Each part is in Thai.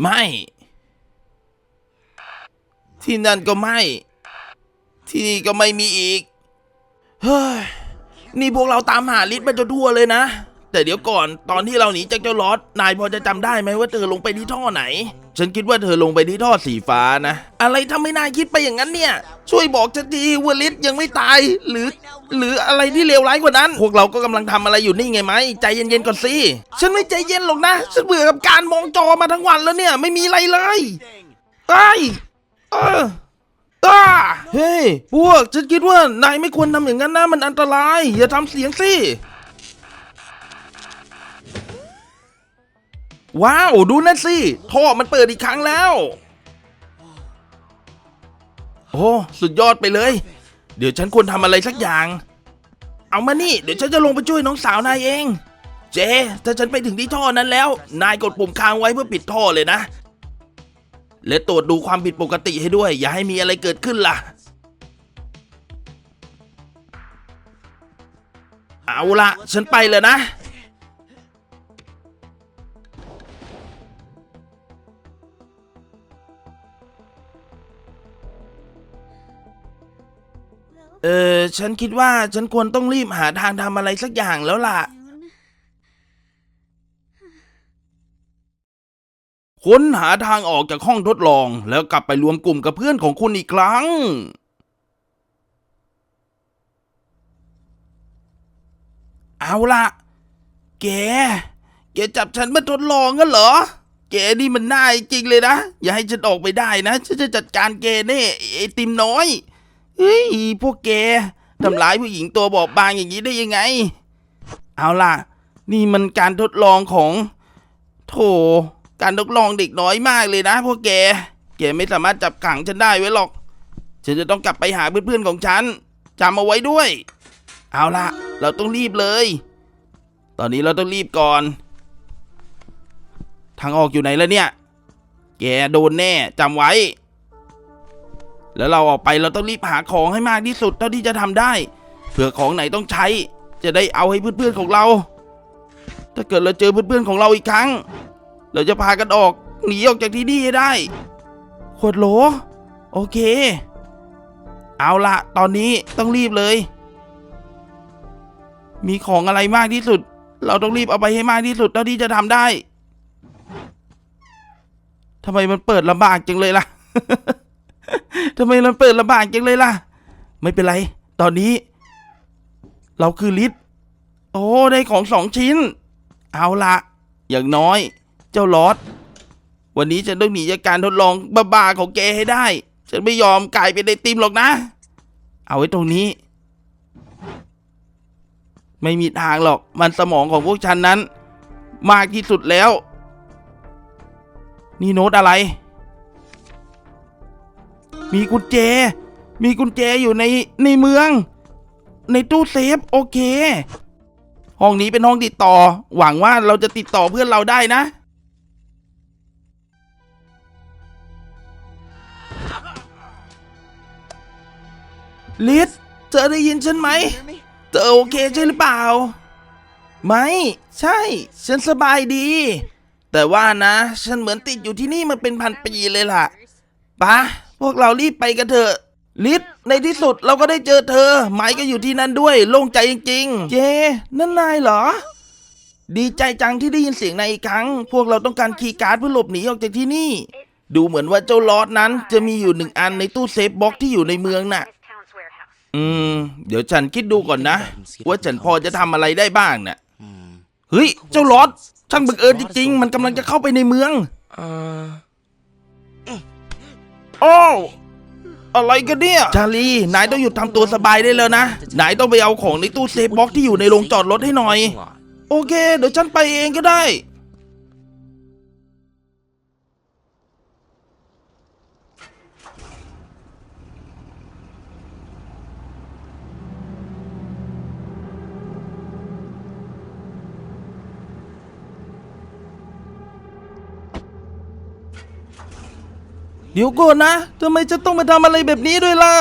ไม่ ที่นั่นก็ไม่ ที่นี่ก็ไม่มีอีก เฮ้ย นี่พวกเราตามหาลิศมาจนทั่วเลยนะ แต่เดี๋ยวก่อนตอนที่เราหนีจากเจ้าลอดนายพอจะจำได้ไหมว่าเธอลงไปที่ท่อไหน ฉันคิดว่าเธอลงไปที่ท่อสีฟ้านะ อะไรทำให้นายคิดไปอย่างนั้นเนี่ย ช่วยบอกฉันทีว่าลิศยังไม่ตาย หรือ หรืออะไรที่เลวร้ายกว่านั้น พวกเราก็กำลังทำอะไรอยู่นี่ไงไหมใจเย็นๆก่อนสิฉันไม่ใจเย็นหรอกนะ ฉันเบื่อกับการมองจอมาทั้งวันแล้วเนี่ย ไม่มีอะไรเลยไอ้เอออ้าเฮ้ยพวกฉันคิดว่านายไม่ควรทำอย่างนั้นนะมันอันตราย อย่าทำเสียงสิ ว้าว ดูนั่นสิท่อมันเปิดอีกครั้งแล้ว โอ้สุดยอดไปเลย เดี๋ยวฉันควรทำอะไรสักอย่าง เอามานี่ เดี๋ยวฉันจะลงไปช่วยน้องสาวนายเอง เจ ถ้าฉันไปถึงที่ท่อนั้นแล้ว นายกดปุ่มค้างไว้เพื่อปิดท่อเลยนะ และตรวจดูความผิดปกติให้ด้วย อย่าให้มีอะไรเกิดขึ้นล่ะ เอาละฉันไปเลยนะ เออฉันคิดว่าฉันควรต้องรีบหาทางทำอะไรสักอย่างแล้วล่ะ ค้นหาทางออกจากห้องทดลอง แล้วกลับไปรวมกลุ่มกับเพื่อนของคุณอีกครั้ง เอาละแก แกจับฉันมาทดลองกันเหรอ แกนี่มันน่าจริงเลยนะ อย่าให้ฉันออกไปได้นะ ฉันจะจัดการแกแน่ไอติมน้อย เฮ้ยพวกแกทำร้ายผู้หญิงตัวบอบบางอย่างนี้ได้ยังไง เอาล่ะ นี่มันการทดลองของ โถ การทดลองเด็กน้อยมากเลยนะ พวกแก แกไม่สามารถจับขังฉันได้ไว้หรอก ฉันจะต้องกลับไปหาเพื่อนๆของฉันจำเอาไว้ด้วย เอาล่ะ เราต้องรีบเลย ตอนนี้เราต้องรีบก่อน ทางออกอยู่ไหนแล้วเนี่ย แกโดนแน่จำไว้ แล้วเราออกไปเราต้องรีบหาของให้มากที่สุดเท่าที่จะทำได้ เผื่อของไหนต้องใช้ จะได้เอาให้เพื่อนๆของเรา ถ้าเกิดเราเจอเพื่อนๆของเราอีกครั้ง เราจะพากันออกหนีออกจากที่นี่ให้ได้ ขวดโหล โอเค เอาละตอนนี้ต้องรีบเลย มีของอะไรมากที่สุด เราต้องรีบเอาไปให้มากที่สุดเท่าที่จะทำได้ทำไมมันเปิดลำบากจังเลยล่ะ ทำไมมันเปิดลำบากจังเลยล่ะ ไม่เป็นไร ตอนนี้ เราคือลิศโอ้ได้ของสองชิ้น เอาละอย่างน้อย เจ้าลอดวันนี้ฉันต้องหนีจากการทดลองบ้าๆของแกให้ได้ ฉันไม่ยอมกลายเป็นไอติมหรอกนะ เอาไว้ตรงนี้ ไม่มีทางหรอกมันสมองของพวกฉันนั้น มากที่สุดแล้ว นี่โน้ตอะไร มีกุญแจ มีกุญแจอยู่ในในเมือง ในตู้เซฟโอเค ห้องนี้เป็นห้องติดต่อ หวังว่าเราจะติดต่อเพื่อนเราได้นะ ลิศเธอได้ยินฉันไหม เธอโอเคใช่หรือเปล่า ไม่ ใช่ ฉันสบายดี แต่ว่านะ ฉันเหมือนติดอยู่ที่นี่มาเป็นพันปีเลยล่ะปะ พวกเรารีบไปกันเถอะลิศในที่สุดเราก็ได้เจอเธอไม้ก็อยู่ที่นั่นด้วยโล่งใจจริง ๆ เจ นั่นนายเหรอ ดีใจจังที่ได้ยินเสียงนายอีกครั้ง พวกเราต้องการคีย์การ์ดเพื่อหลบหนีออกจากที่นี่ ดูเหมือนว่าเจ้าลอดนั้น จะมีอยู่หนึ่งอันในตู้เซฟบ็อกที่อยู่ในเมืองน่ะ อืม เดี๋ยวฉันคิดดูก่อนนะ ว่าฉันพอจะทำอะไรได้บ้างน่ะเฮ้ย เจ้าลอดช่างบังเอิญจริงๆ มันกำลังจะเข้าไปในเมือง เออ โอ้วอะไรกันเนี่ย ชาลี นายต้องหยุดทำตัวสบายได้แล้วนะ นายต้องไปเอาของในตู้เซฟบ็อกซ์ที่อยู่ในโรงจอดรถให้หน่อย โอเค เดี๋ยวฉันไปเองก็ได้ เดี๋ยวก่อนนะทำไมจะต้องมาทำอะไรแบบนี้ด้วยล่ะ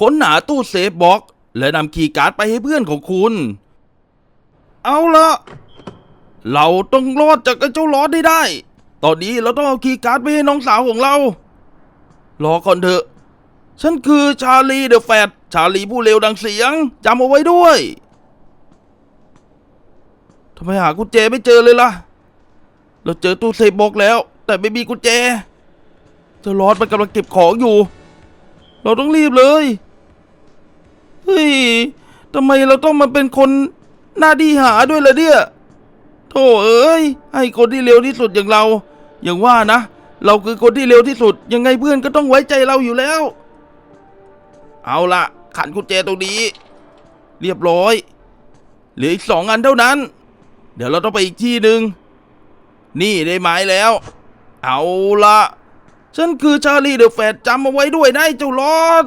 ค้นหาตู้เซฟบ็อก และนำคีย์การ์ดไปให้เพื่อนของคุณ เอาละเราต้องรอดจากไอ้เจ้าลอดได้ได้ ตอนนี้เราต้องเอาคีย์การ์ดไปให้น้องสาวของเรา รอก่อนเถอะ ฉันคือชาลีเดอะแฟตชาลีผู้เลวดังเสียงจำเอาไว้ด้วยทำไมหากุญแจไม่เจอเลยล่ะ เราเจอตู้เซฟบ็อกแล้ว แต่ไม่มีกุญแจเจ้าลอดมันกำลังเก็บของอยู่ เราต้องรีบเลยเฮ้ยทำไมเราต้องมาเป็นคนหน้าที่หาด้วยล่ะเนี่ยโธ่เอ้ยให้คนที่เร็วที่สุดอย่างเรา อย่างว่านะ เราคือคนที่เร็วที่สุด ยังไงเพื่อนก็ต้องไว้ใจเราอยู่แล้ว เอาละขันกุญแจตรงนี้ เรียบร้อยเหลืออีกสองอันเท่านั้น เดี๋ยวเราต้องไปอีกที่หนึ่งนี่ได้ไม้แล้ว เอาละฉันคือชาลีเดอะแฟตจำเอาไว้ด้วยนะไอ้เจ้าลอด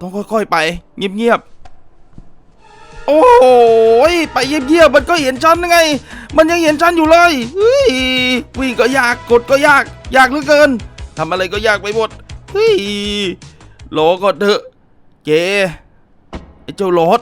ต้องค่อยๆไป เงียบๆ โอ้ยไปเงียบๆมันก็เห็นฉันไง มันยังเห็นฉันอยู่เลยเฮ้ยวิ่งก็ยากกดก็ยาก ยากเหลือเกินทำอะไรก็ยากไปหมดเฮ้ย รอก่อนเถอะ เจไอ้เจ้ารถ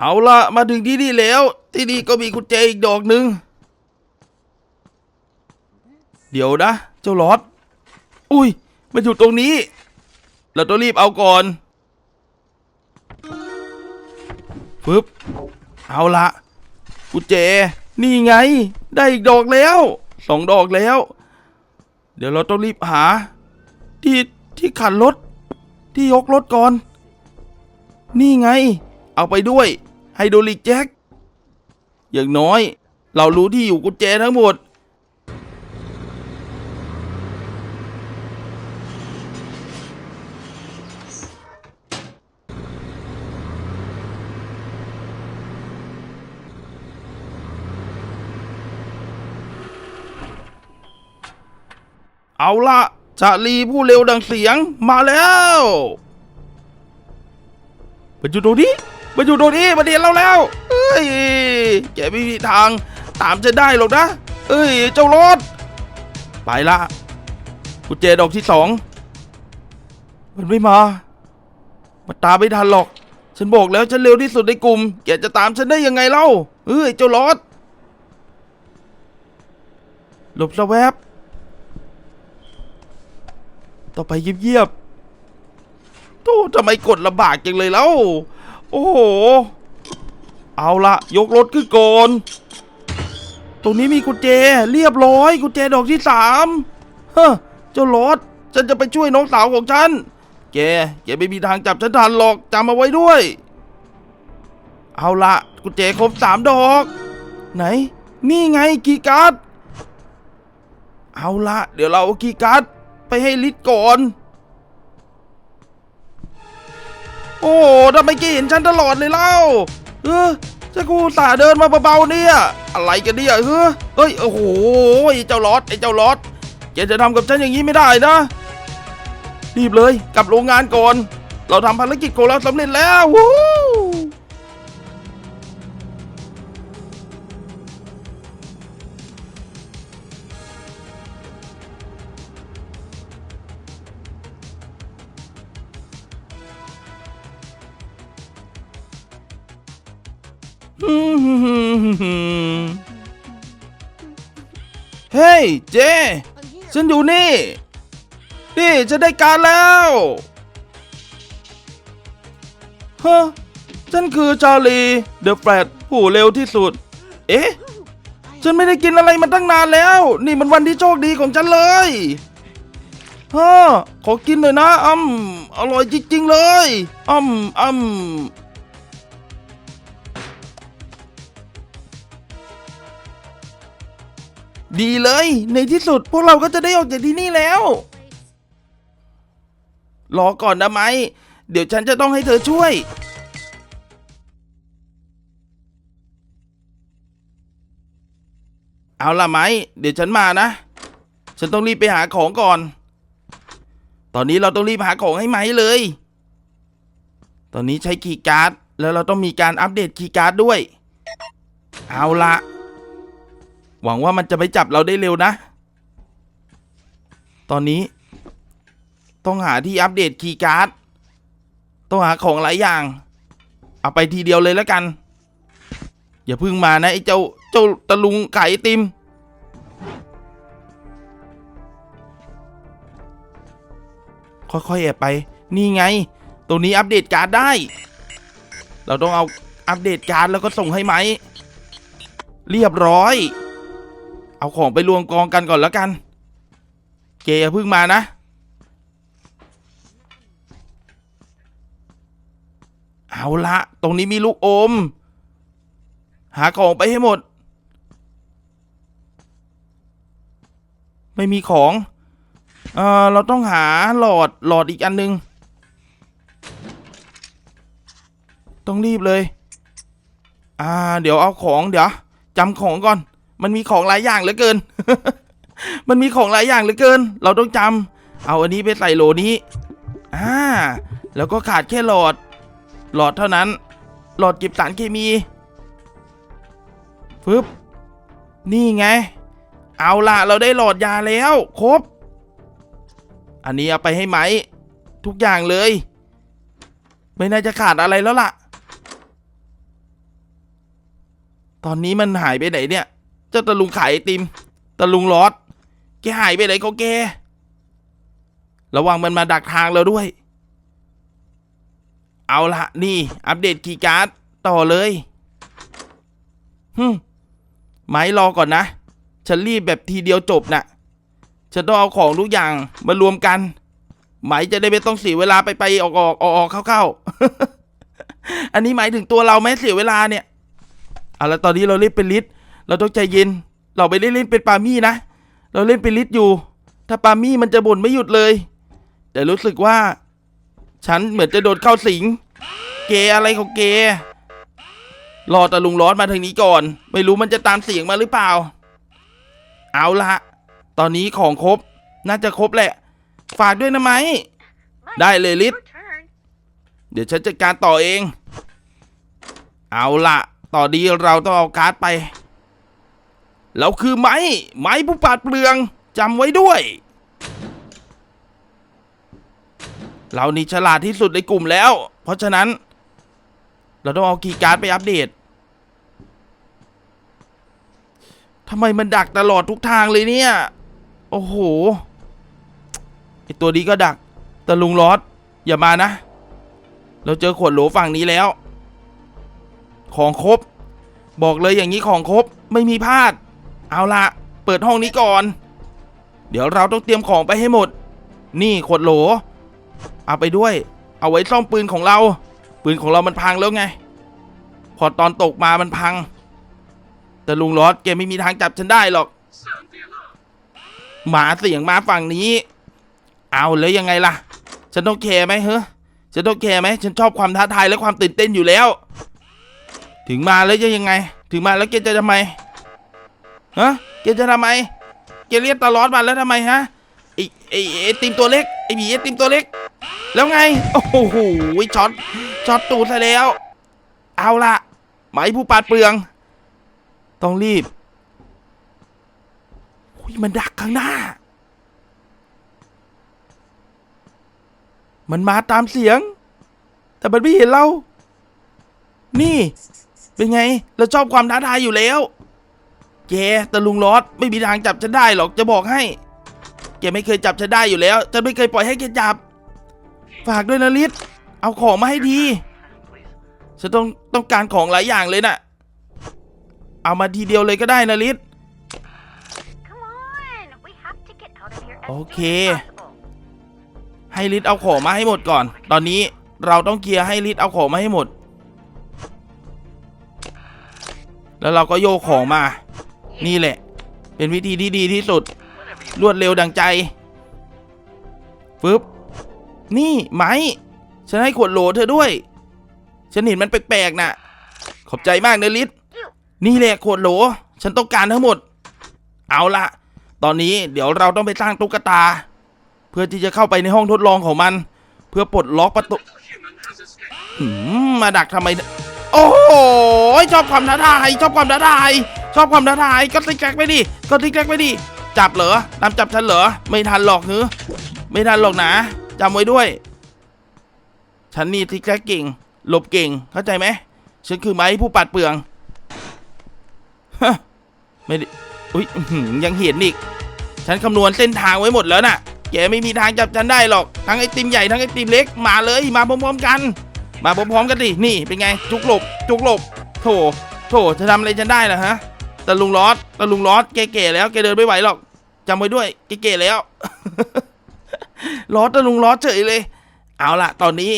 เอาละมาถึงที่นี่แล้ว ที่นี่ก็มีกุญแจอีกดอกหนึ่งเดี๋ยวนะ เจ้าลอด อุ้ย มันอยู่ตรงนี้ เราต้องรีบเอาก่อนปึ๊บเอาละกุญแจ นี่ไง ได้อีกดอกแล้วสองดอกแล้ว เดี๋ยวเราต้องรีบหา ที่ที่ขันรถ ที่ยกรถก่อน นี่ไง เอาไปด้วยไฮโดรลิกแจ็คอย่างน้อย เรารู้ที่อยู่กุญแจทั้งหมด เอาละชาลีผู้เร็วดังเสียงมาแล้วมันอยู่ตรงนี้มันอยู่ตรงนี้มันเห็นเราแล้ว เอ้ย แกไม่มีทางตามจะได้หรอกนะ เอ้ย เจ้ารถ ไปละกุญแจดอกที่สอง มันไม่มา มันตามไม่ทันหรอก ฉันบอกแล้วฉันเร็วที่สุดในกลุ่ม แกจะตามฉันได้ยังไงเล่า เอ้ย เจ้ารถ หลบสแวบ ต่อไปเยียบๆโธ่ทำไมกดลำบากจังเลยแล้ว โอ้โห เอาละยกรถขึ้นก่อนตรงนี้มีกุญแจเรียบร้อยกุญแจดอกที่สามเฮ้อเจ้ารถฉันจะไปช่วยน้องสาวของฉัน แก แกไม่มีทางจับฉันทันหรอกจำเอาไว้ด้วย เอาละกุญแจครบสามดอก ไหน นี่ไงกีการ์ด เอาละเดี๋ยวเรากีการ์ด ไปให้ลิศก่อน โอ้ทำไมแกเห็นฉันตลอดเลยเล่า เออจะกูตสาเดินมาเบาๆเนี่ย อะไรกันเนี่ยเฮ้ยเฮ้ย โอ้โห ไอ้เจ้าลอดไอ้เจ้าลอดแกจะทำกับฉันอย่างนี้ไม่ได้นะ รีบเลย กลับโรงงานก่อน เราทำภารกิจของเราสำเร็จแล้ววู้ เจ ฉันอยู่นี่ นี่ฉันได้การแล้วฮะฉันคือชาลีเดอะแฟลตผู้เร็วที่สุด เอ๊ะ ฉันไม่ได้กินอะไรมาตั้งนานแล้ว นี่มันวันที่โชคดีของฉันเลยฮะขอกินหน่อยนะอืมอร่อยจริงๆเลยอืมอืม ดีเลย ในที่สุดพวกเราก็จะได้ออกจากที่นี่แล้ว รอก่อนนะไมเดี๋ยวฉันจะต้องให้เธอช่วย เอาล่ะไหมเดี๋ยวฉันมานะ ฉันต้องรีบไปหาของก่อน ตอนนี้เราต้องรีบหาของให้ไหมเลย ตอนนี้ใช้คีย์การ์ด แล้วเราต้องมีการอัปเดตคีย์การ์ดด้วย เอาละ หวังว่ามันจะไม่จับเราได้เร็วนะ ตอนนี้ ต้องหาที่อัปเดตคีย์การ์ด ต้องหาของหลายอย่าง เอาไปทีเดียวเลยแล้วกัน อย่าพึ่งมานะไอ้เจ้าเจ้าตะลุงไก่ไอติม ค่อยๆแอบไป นี่ไง ตรงนี้อัปเดตการ์ดได้ เราต้องเอาอัปเดตการ์ดแล้วก็ส่งให้ไหม เรียบร้อย เอาของไปรวมกองกันก่อนแล้วกันเกอย่าเพึ่งมานะ เอาละ ตรงนี้มีลูกอม หาของไปให้หมด ไม่มีของ เออเราต้องหาหลอดหลอดอีกอันหนึง ต้องรีบเลย อ่า เดี๋ยวเอาของเดี๋ยวจำของก่อน มันมีของหลายอย่างเหลือเกิน มันมีของหลายอย่างเหลือเกิน เราต้องจำเอาอันนี้ไปใส่โหลนี้ อ่า แล้วก็ขาดแค่หลอด หลอดเท่านั้น หลอดเก็บสารเคมีฟึบนี่ไง เอาล่ะ เราได้หลอดยาแล้ว ครบ อันนี้เอาไปให้ไหม ทุกอย่างเลย ไม่น่าจะขาดอะไรแล้วล่ะ ตอนนี้มันหายไปไหนเนี่ย เจ้าตะลุงขายไอติมตะลุงลอดแกหายไปไหนเขาแกระวังมันมาดักทางเราด้วย เอาละนี่ อัปเดตคีย์การ์ดต่อเลยฮึมไม้รอก่อนนะ ฉันรีบแบบทีเดียวจบน่ะ ฉันต้องเอาของทุกอย่างมารวมกัน ไหมจะได้ไม่ต้องเสียเวลาไปไปออกออกออกออกเข้าเข้าอันนี้หมายถึงตัวเราไหมเสียเวลาเนี่ย เอาละตอนนี้เราเล่นเป็นลิตร เราต้องใจเย็น เราไม่ได้เล่นเป็นปามี่นะ เราเล่นเป็นลิตรอยู่ ถ้าปามี่มันจะบ่นไม่หยุดเลย แต่รู้สึกว่า ฉันเหมือนจะโดนเข้าสิง เกอะไรของเกรอตะลุงร้อนมาทางนี้ก่อน ไม่รู้มันจะตามเสียงมาหรือเปล่า เอาละตอนนี้ของครบ น่าจะครบแหละ ฝากด้วยนะไหม ได้เลยลิศเดี๋ยวฉันจัดการต่อเอง เอาละต่อดีเราต้องเอาการ์ดไป เราคือไม้ ไม้ผู้ปาดเปลืองจำไว้ด้วย เรานี่ฉลาดที่สุดในกลุ่มแล้ว เพราะฉะนั้น เราต้องเอาคีย์การ์ดไปอัปเดตทำไมมันดักตลอดทุกทางเลยเนี่ย โอ้โหไอตัวนี้ก็ดักแต่ลุงลอดอย่ามานะ เราเจอขวดโหลฝั่งนี้แล้ว ของครบ บอกเลยอย่างนี้ของครบไม่มีพลาด เอาละเปิดห้องนี้ก่อน เดี๋ยวเราต้องเตรียมของไปให้หมด นี่ขวดโหล เอาไปด้วย เอาไว้ซ่อมปืนของเรา ปืนของเรามันพังแล้วไง พอตอนตกมามันพัง แต่ลุงลอดแกไม่มีทางจับฉันได้หรอก หมาเสียงมาฝั่งนี้ เอาแล้วยังไงล่ะ ฉันต้องแคร์ไหมเฮ้ฉันต้องแคร์ไหมฉันชอบความท้าทายและความตื่นเต้นอยู่แล้ว ถึงมาแล้วจะยังไง ถึงมาแล้วแกจะทำไม ฮะแกจะทำไมแกเรียกตลอดมาแล้วทำไมฮะไอไอไอติมตัวเล็กไอหมีไอติมตัวเล็ก แล้วไง โอ้โหช็อตช็อตตูดซะแล้ว เอาละไหมผู้ปาดเปลือง ต้องรีบอุ้ยมันดักข้างหน้า มันมาตามเสียง แต่มันไม่เห็นเรา นี่ เป็นไง เราชอบความท้าทายอยู่แล้ว แกตะลุงลอดไม่มีทางจับฉันได้หรอกจะบอกให้ แกไม่เคยจับฉันได้อยู่แล้วฉันไม่เคยปล่อยให้แกจับ ฝากด้วยนะลิศเอาของมาให้ดีฉันต้องต้องการของหลายอย่างเลยน่ะ เอามาทีเดียวเลยก็ได้นะลิศโอเค ให้ลิศเอาของมาให้หมดก่อน ตอนนี้เราต้องเคลียร์ให้ลิศเอาของมาให้หมด แล้วเราก็โยกของมา นี่แหละ เป็นวิธีที่ดีที่สุด รวดเร็วดังใจฟึบนี่ไหมฉันให้ขวดโหลเธอด้วย ฉันเห็นมันแปลกๆน่ะ ขอบใจมากเนลิศนี่แหละขวดโหล ฉันต้องการทั้งหมด เอาละตอนนี้เดี๋ยวเราต้องไปสร้างตุ๊กตา เพื่อที่จะเข้าไปในห้องทดลองของมัน เพื่อปลดล็อกประตูมาดักทำไม โอ้โหชอบความท้าทายชอบความท้าทาย ชอบความท้าทายก็ติ๊กแกกไปดิก็ติ๊กแกกไปดิจับเหรอตามจับฉันเหรอไม่ทันหรอกหือไม่ทันหรอกนะจำไว้ด้วย ฉันนี่ติ๊กแกกเก่ง หลบเก่งเข้าใจไหมฉันคือไม้ผู้ปัดเปลืองฮะไม่ได้อุ้ยยังเห็นอีก ฉันคำนวณเส้นทางไว้หมดแล้วน่ะ แกไม่มีทางจับฉันได้หรอก ทั้งไอติมใหญ่ทั้งไอติมเล็กมาเลยมาพร้อมๆกัน มาพร้อมๆกันดิ นี่เป็นไง จุกหลบ จุกหลบ โถ โถจะทำอะไรฉันได้ล่ะฮะ ตะลุงลอดตะลุงลอดแกเก๋แล้วแกเดินไม่ไหวหรอกจำไว้ด้วยแกเก๋แล้วลอดตะลุงลอดเฉยเลย เอาล่ะ ตอนนี้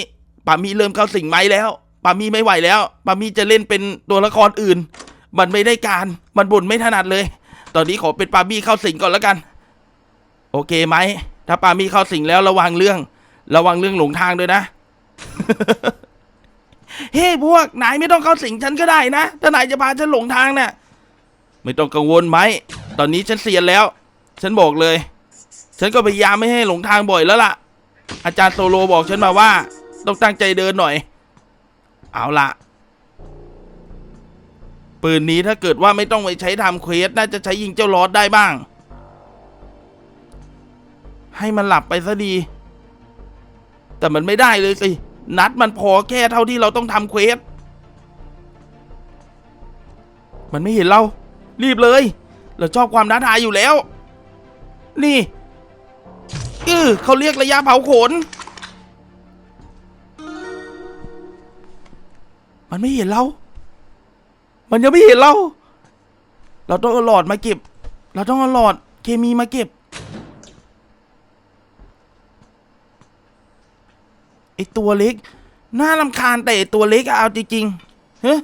ปามีเริ่มเข้าสิงไม้แล้วปามีไม่ไหวแล้วปามีจะเล่นเป็นตัวละครอื่น มันไม่ได้การมันบ่นไม่ถนัดเลย ตอนนี้ขอเป็นปามีเข้าสิงก่อนแล้วกัน โอเคไหมถ้าปามีเข้าสิงแล้วระวังเรื่อง ระวังเรื่องหลงทางด้วยนะเฮ้พวกนายไม่ต้องเข้าสิงฉันก็ได้นะ ถ้านายจะพาฉันหลงทางน่ะ ไม่ต้องกังวลไหม ตอนนี้ฉันเสียนแล้ว ฉันบอกเลย ฉันก็พยายามไม่ให้หลงทางบ่อยแล้วล่ะ อาจารย์โซโลบอกฉันมาว่า ต้องตั้งใจเดินหน่อย เอาล่ะ ปืนนี้ถ้าเกิดว่าไม่ต้องไปใช้ทำเควสน่าจะใช้ยิงเจ้าลอดได้บ้าง ให้มันหลับไปซะดี แต่มันไม่ได้เลยสิ นัดมันพอแค่เท่าที่เราต้องทำเควส มันไม่เห็นเรา รีบเลย เราชอบความท้าทายอยู่แล้ว นี่อือเขาเรียกระยะเผาขน มันไม่เห็นเรา มันยังไม่เห็นเรา เราต้องเอาหลอดมาเก็บ เราต้องเอาหลอดเคมีมาเก็บไอตัวเล็ก น่าลำคาญแต่ไอ้ตัวเล็กอะเอาจริงๆเฮ้ย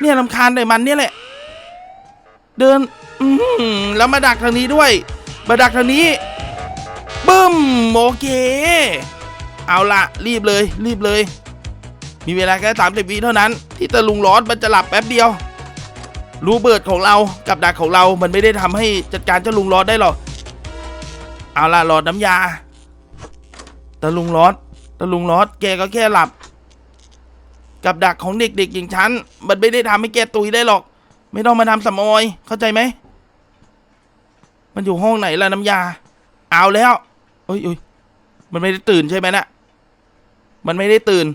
เนี่ยลำคาญแต่มันเนี่ยแหละ เดิน อือหือแล้วมาดักทางนี้ด้วย มาดักทางนี้ บึ้ม โอเค เอาละรีบเลย รีบเลย มีเวลาแค่สามสิบวิเท่านั้น ที่ตะลุงร้อนมันจะหลับแป๊บเดียว รูเบิร์ตของเรา กับดักของเรา มันไม่ได้ทำให้จัดการเจ้าลุงร้อนได้หรอก เอาละหลอดน้ำยา ตะลุงร้อนตะลุงร้อนแกก็แค่หลับ กับดักของเด็กๆอย่างฉัน มันไม่ได้ทำให้แกตุยได้หรอก ไม่ต้องมาทำสมออย เข้าใจไหม มันอยู่ห้องไหนล่ะน้ำยา เอาแล้วเอ้ยเอ้ยมันไม่ได้ตื่นใช่ไหมนะ่ะมันไม่ได้ตื่น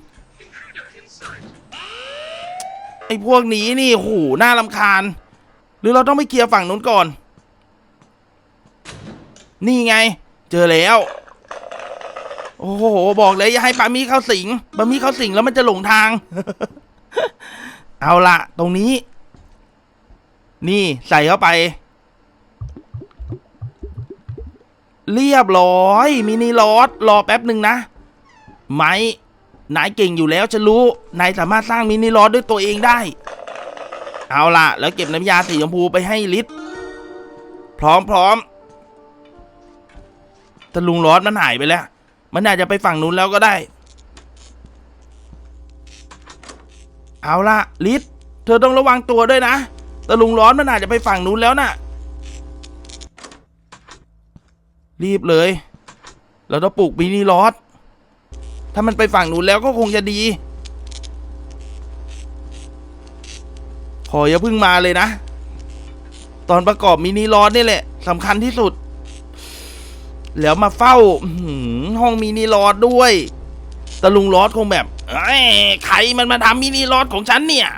ไอ้พวกนี้นี่โหน่าลำคาญ หรือเราต้องไปเคลียร์ฝั่งนู้นก่อน นี่ไง เจอแล้ว โอ้โห บอกเลยอย่าให้ปามีเข้าสิงปามีเข้าสิงแล้วมันจะหลงทาง เอาละตรงนี้ นี่ใส่เข้าไป เรียบร้อยมินิลอดรอแป๊บหนึ่งนะไม้นายเก่งอยู่แล้วฉันรู้นายสามารถสร้างมินิลอดด้วยตัวเองได้ เอาล่ะ แล้วเก็บน้ำยาสีชมพูไปให้ลิศพร้อมพร้อมแต่ลุงลอดมันหายไปแล้ว มันอาจจะไปฝั่งนู้นแล้วก็ได้ เอาล่ะลิศเธอต้องระวังตัวด้วยนะ แต่ลุงร้อนมันอาจจะไปฝั่งนู้นแล้วน่ะ รีบเลย เราต้องปลูกมินิลอดถ้ามันไปฝั่งนู้นแล้วก็คงจะดี ขออย่าเพิ่งมาเลยนะ ตอนประกอบมินิลอดนี่แหละสำคัญที่สุด แล้วมาเฝ้าห้องมินิลอดด้วยตะลุงลอดคงแบบไอ้ใครมันมาทำมินิลอดของฉันเนี่ย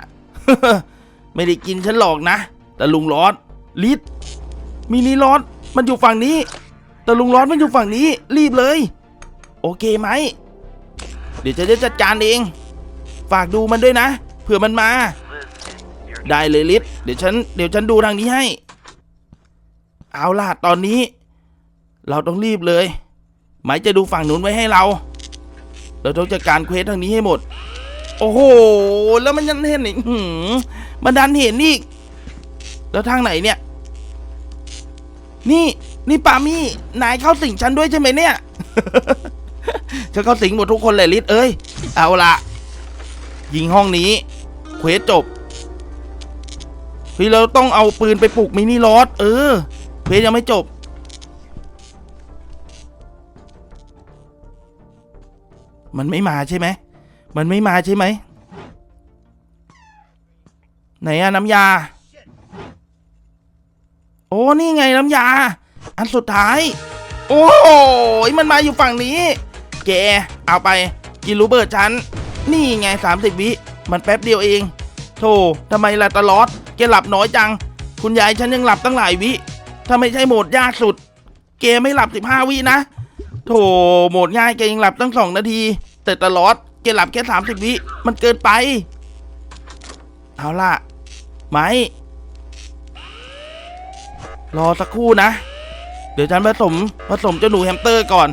ไม่ได้กินฉันหรอกนะตะลุงลอดลิศมินิลอดมันอยู่ฝั่งนี้ตะลุงร้อนมันอยู่ฝั่งนี้ รีบเลย โอเคไหม เดี๋ยวจะได้จัดการเอง ฝากดูมันด้วยนะ เผื่อมันมา ได้เลยลิศเดี๋ยวฉันเดี๋ยวฉันดูทางนี้ให้ เอาล่ะตอนนี้ เราต้องรีบเลยหมายจะดูฝั่งนู้นไว้ให้เรา เราต้องจัดการเควสทางนี้ให้หมด โอ้โห แล้วมันยังเห็นอีกหื มันดันเห็นอีก แล้วทางไหนเนี่ย นี่ นี่ปามี่ นายเข้าสิงฉันด้วยใช่ไหมเนี่ย ฉันเข้าสิงหมดทุกคนเลยลิศเอ้ย เอาละยิงห้องนี้เควสจบเฮ้ยเราต้องเอาปืนไปปลุกมินิลอดเออเควสยังไม่จบมันไม่มาใช่ไหม มันไม่มาใช่ไหม ไหนอะน้ำยา โอ้นี่ไงน้ำยา อันสุดท้าย โอ้โหมันมาอยู่ฝั่งนี้ แก เอาไป กินรูเบิร์ตฉัน นี่ไง 30 วิ มันแป๊บเดียวเอง โธ่ทำไมล่ะตลอดแกหลับน้อยจัง คุณยายฉันยังหลับตั้งหลายวิ ถ้าไม่ใช่โหมดยากสุดเกไม่หลับ 15 วินะ โธ่โหมดง่ายแกยังหลับตั้งสองนาที แต่ตลอดแกหลับแค่ 30 วิ มันเกินไป เอาล่ะไหมรอสักครู่นะ เดี๋ยวฉันผสมผสมเจ้าหนูแฮมสเตอร์ก่อน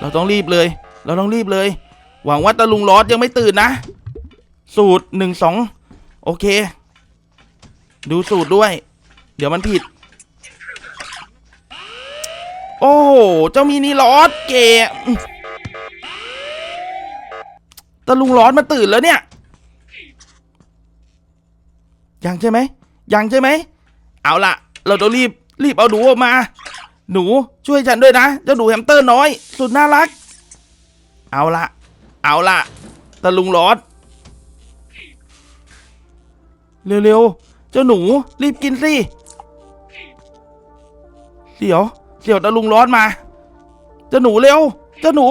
เราต้องรีบเลย เราต้องรีบเลย หวังว่าตะลุงลอดยังไม่ตื่นนะ สูตรหนึ่งสองโอเค ดูสูตรด้วย เดี๋ยวมันผิด โอ้โห เจ้ามินิลอดเกะ ตะลุงลอดมาตื่นแล้วเนี่ย ยังใช่ไหม ยังใช่ไหม เอาละเราต้องรีบรีบเอาหนูออกมา หนูช่วยฉันด้วยนะเจ้าหนูแฮมสเตอร์น้อย สุดน่ารัก เอาละเอาละตะลุงลอดเร็วๆ เจ้าหนูรีบกินสิเดี๋ยวเดี๋ยวตะลุงร้อนมา เจ้าหนูเร็ว เจ้าหนู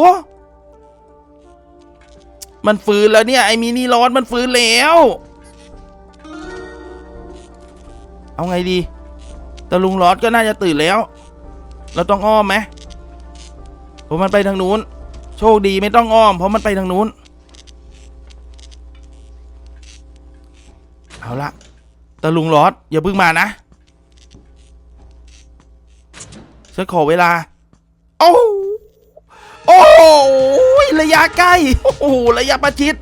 มันฟื้นแล้วเนี่ยไอ้มินิร้อนมันฟื้นแล้ว เอาไงดีตะลุงร้อนก็น่าจะตื่นแล้ว เราต้องอ้อมไหมเพราะมันไปทางนู้น โชคดีไม่ต้องอ้อม เพราะมันไปทางนู้น เอาละตะลุงร้อนอย่าเพิ่งมานะฉันขอเวลา โอ้โอ้ ยระยะใกล้โอ้โหระยะประชิด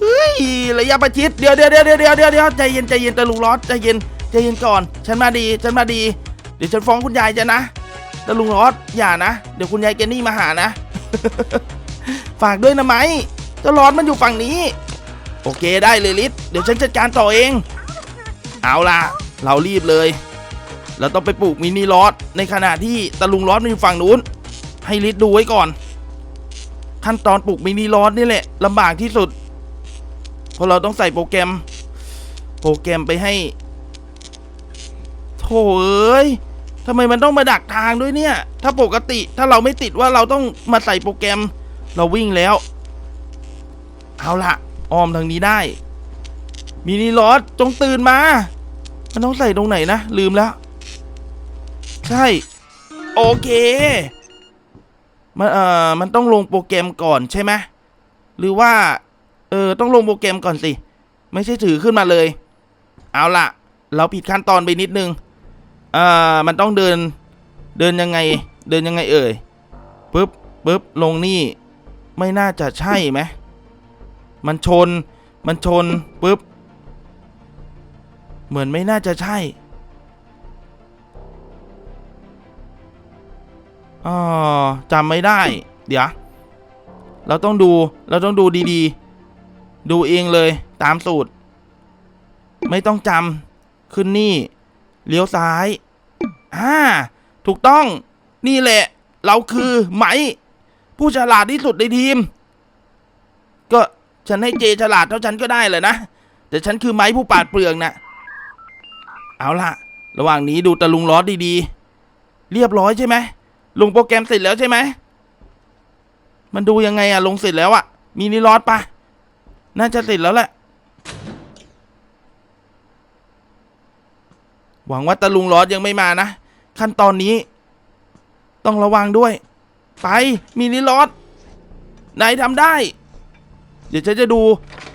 เฮ้ยระยะประชิดเดี๋ยวเดี๋ยวเดี๋ยวเดี๋ยวเดี๋ยวเดี๋ยวใจเย็นใจเย็นตะลุงรอนใจเย็นใจเย็นก่อน ฉันมาดีฉันมาดี เดี๋ยวฉันฟ้องคุณยายจะนะตะลุงรอนอย่านะ เดี๋ยวคุณยายแกนี่มาหานะ ฝากด้วยนะไหมเจ้าร้อนมันอยู่ฝั่งนี้ โอเคได้เลยลิศเดี๋ยวฉันจัดการต่อเอง เอาล่ะ เรารีบเลยเราต้องไปปลูกมินิลอสในขณะที่ตะลุงลอสมันอยู่ฝั่งนู้น ให้ลิศดูไว้ก่อน ขั้นตอนปลูกมินิลอสนี่แหละลำบากที่สุด เพราะเราต้องใส่โปรแกรม โปรแกรมไปให้โถเอ้ยทำไมมันต้องมาดักทางด้วยเนี่ย ถ้าปกติถ้าเราไม่ติดว่าเราต้องมาใส่โปรแกรม เราวิ่งแล้ว เอาละออมทางนี้ได้ มินิลอสจงตื่นมา มันต้องใส่ตรงไหนนะ ลืมแล้ว ใช่ โอเค มันเอ่อมันต้องลงโปรแกรมก่อนใช่ไหมหรือว่า เออต้องลงโปรแกรมก่อนสิ ไม่ใช่ถือขึ้นมาเลย เอาล่ะ เราผิดขั้นตอนไปนิดนึงเอ่อมันต้องเดินเดินยังไง เดินยังไงเอ่ยปึ๊บปึ๊บลงนี่ ไม่น่าจะใช่ไหมมันชน มันชนปึ๊บ เหมือนไม่น่าจะใช่ อ๋อจำไม่ได้ เดี๋ยว เราต้องดู เราต้องดูดีๆ ดูเองเลย ตามสูตร ไม่ต้องจำขึ้นนี่ เลี้ยวซ้าย อ่า ถูกต้อง นี่แหละ เราคือไหม ผู้ฉลาดที่สุดในทีม ก็ฉันให้เจฉลาดเท่าฉันก็ได้เลยนะ แต่ฉันคือไม้ผู้ปาดเปลืองน่ะเอาล่ะ ระหว่างนี้ดูตะลุงล้อดีๆ เรียบร้อยใช่ไหม ลงโปรแกรมเสร็จแล้วใช่ไหม มันดูยังไงอะลงเสร็จแล้วอะมีนิลอดปะน่าจะเสร็จแล้วแหละ หวังว่าตะลุงล้อยังไม่มานะ ขั้นตอนนี้ ต้องระวังด้วย ไป มีนิลอดนายทำได้ เดี๋ยวฉันจะดู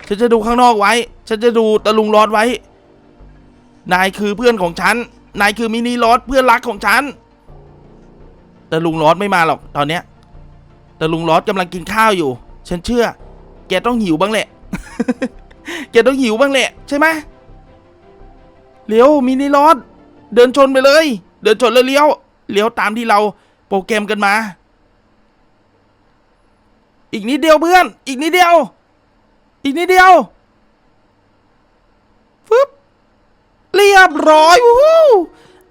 ฉันจะดูข้างนอกไว้ ฉันจะดูตะลุงลอดไว้ นายคือเพื่อนของฉัน นายคือมินิลอดเพื่อนรักของฉัน แต่ลุงลอดไม่มาหรอกตอนเนี้ย แต่ลุงลอดกำลังกินข้าวอยู่ ฉันเชื่อ แกต้องหิวบ้างแหละ แกต้องหิวบ้างแหละ ใช่ไหมเลี้ยวมินิลอดเดินชนไปเลย เดินชนแล้วเลี้ยวเลี้ยวตามที่เราโปรแกรมกันมา อีกนิดเดียวเพื่อน อีกนิดเดียว อีกนิดเดียวฟึบเรียบร้อยวู้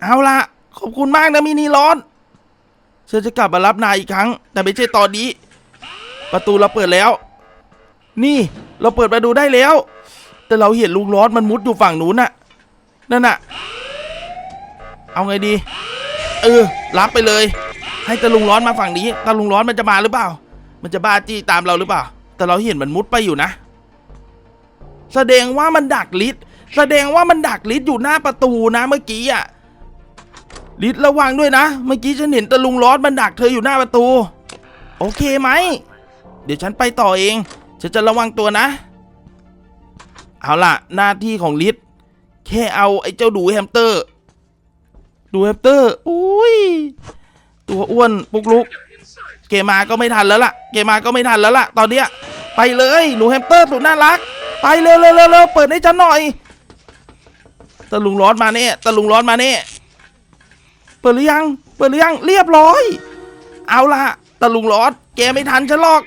เอาละขอบคุณมากนะมินิร้อ นฉันจะกลับมารับนายอีกครั้ง แต่ไม่ใช่ตอนนี้ ประตูเราเปิดแล้ว นี่เราเปิดประตูได้แล้ว แต่เราเห็นลุงร้อนมันมุดอยู่ฝั่งนู้นน่ะ นั่นน่ะ เอาไงดี เออ รับไปเลย ให้ตาลุงร้อนมาฝั่งนี้ตาลุงร้อนมันจะมาหรือเปล่า มันจะบ้าจี้ตามเราหรือเปล่า แต่เราเห็นมันมุดไปอยู่นะ แสดงว่ามันดักลิศแสดงว่ามันดักลิศอยู่หน้าประตูนะเมื่อกี้อะ ลิศระวังด้วยนะ เมื่อกี้ฉันเห็นตะลุงร้อนมันดักเธออยู่หน้าประตู โอเคไหม เดี๋ยวฉันไปต่อเอง ฉันจะระวังตัวนะ เอาล่ะ หน้าที่ของลิศแค่เอาไอ้เจ้าดูแฮมสเตอร์ ดูแฮมสเตอร์อุ้ย ตัวอ้วนปุกลุก เกมาก็ไม่ทันแล้วล่ะ เกมาก็ไม่ทันแล้วล่ะ ตอนเนี้ย ไปเลยหนูแฮมสเตอร์สุดน่ารัก ไปเร็วเร็วเร็วเร็วเปิดให้ฉันหน่อย ตะลุงร้อนมาเน่ตะลุงร้อนมาเน่ เปิดหรือยัง เปิดหรือยัง เรียบร้อย เอาละตะลุงรอนแกไม่ทันฉันหรอก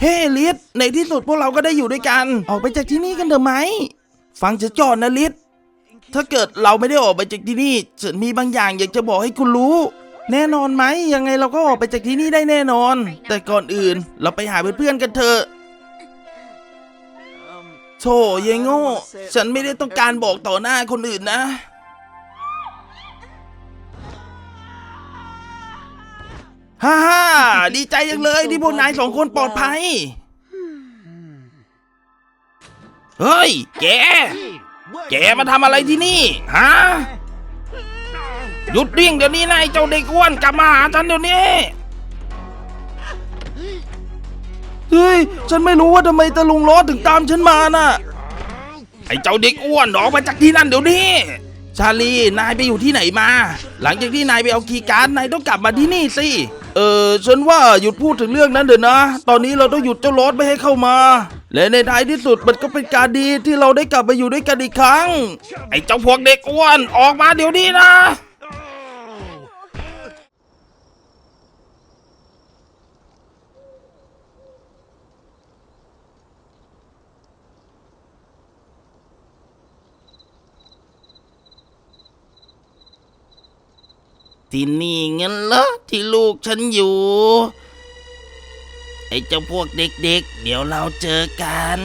เฮ้ลิศในที่สุดพวกเราก็ได้อยู่ด้วยกัน ออกไปจากที่นี่กันเถอะไหม ฟังฉันก่อนนะลิศถ้าเกิดเราไม่ได้ออกไปจากที่นี่ฉันมีบางอย่างอยากจะบอกให้คุณรู้ แน่นอนไหมยังไงเราก็ออกไปจากที่นี่ได้แน่นอน แต่ก่อนอื่นเราไปหาเพื่อนๆกันเถอะโธ่ยายโง่ ฉันไม่ได้ต้องการบอกต่อหน้าคนอื่นนะ ฮ่าฮ่าดีใจยังเลยที่พวกนายสองคนปลอดภัย เฮ้ยแกแกมาทำอะไรที่นี่ฮะหยุดดิ้งเดี๋ยวนี้นายเจ้าเด็กอ้วนกลับมาหาฉันเดี๋ยวนี้เฮ้ยฉันไม่รู้ว่าทำไมตะลุงล้อถึงตามฉันมาน่ะไอ้เจ้าเด็กอ้วนออกมาจากที่นั่นเดี๋ยวนี้ชาลีนายไปอยู่ที่ไหนมา หลังจากที่นายไปเอาคีย์การ์ดนายต้องกลับมาที่นี่สิ เออฉันว่าหยุดพูดถึงเรื่องนั้นเถอะนะ ตอนนี้เราต้องหยุดเจ้าลอดไม่ให้เข้ามา และในท้ายที่สุดมันก็เป็นการดีที่เราได้กลับมาอยู่ด้วยกันอีกครั้ง ไอ้เจ้าพวกเด็กอ้วนออกมาเดี๋ยวนี้นะ ที่นี่เงินเหรอที่ลูกฉันอยู่ ไอ้เจ้าพวกเด็กๆเดี๋ยวเราเจอกัน